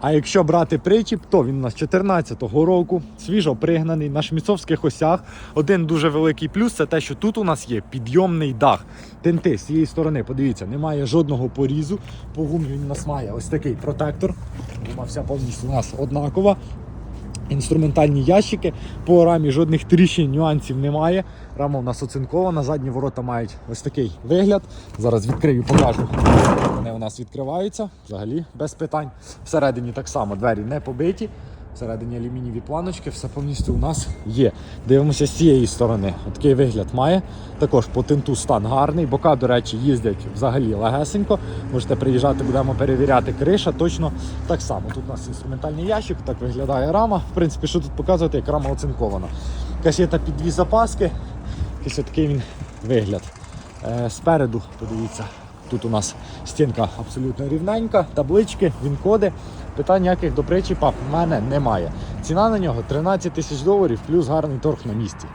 А якщо брати причіп, то він у нас 14-го року, свіжо пригнаний на шміцовських осях. Один дуже великий плюс це те, що тут у нас є підйомний дах. Тенти з цієї сторони, подивіться, немає жодного порізу. По гумі він у нас має ось такий протектор. Гума вся повністю у нас однакова. Інструментальні ящики. По рамі жодних тріщин, нюансів немає. Рама у нас оцинкована, задні ворота мають ось такий вигляд. Зараз відкрию, покажу. Вони у нас відкриваються взагалі без питань. Всередині так само двері не побиті. Всередині алюмінієві планочки, все повністю у нас є. Дивимося з цієї сторони. Такий вигляд має. Також по тинту стан гарний. Бока, до речі, їздять взагалі легесенько. Можете приїжджати, будемо перевіряти криша. Точно так само. Тут у нас інструментальний ящик, так виглядає рама. В принципі, що тут показувати, як рама оцинкована. Касета під дві запаски. Ось такий він вигляд. Е, спереду, подивіться, тут у нас стінка абсолютно рівненька, таблички, він-коди. Питань ніяких до причіпа в мене немає. Ціна на нього 13 тисяч доларів плюс гарний торг на місці.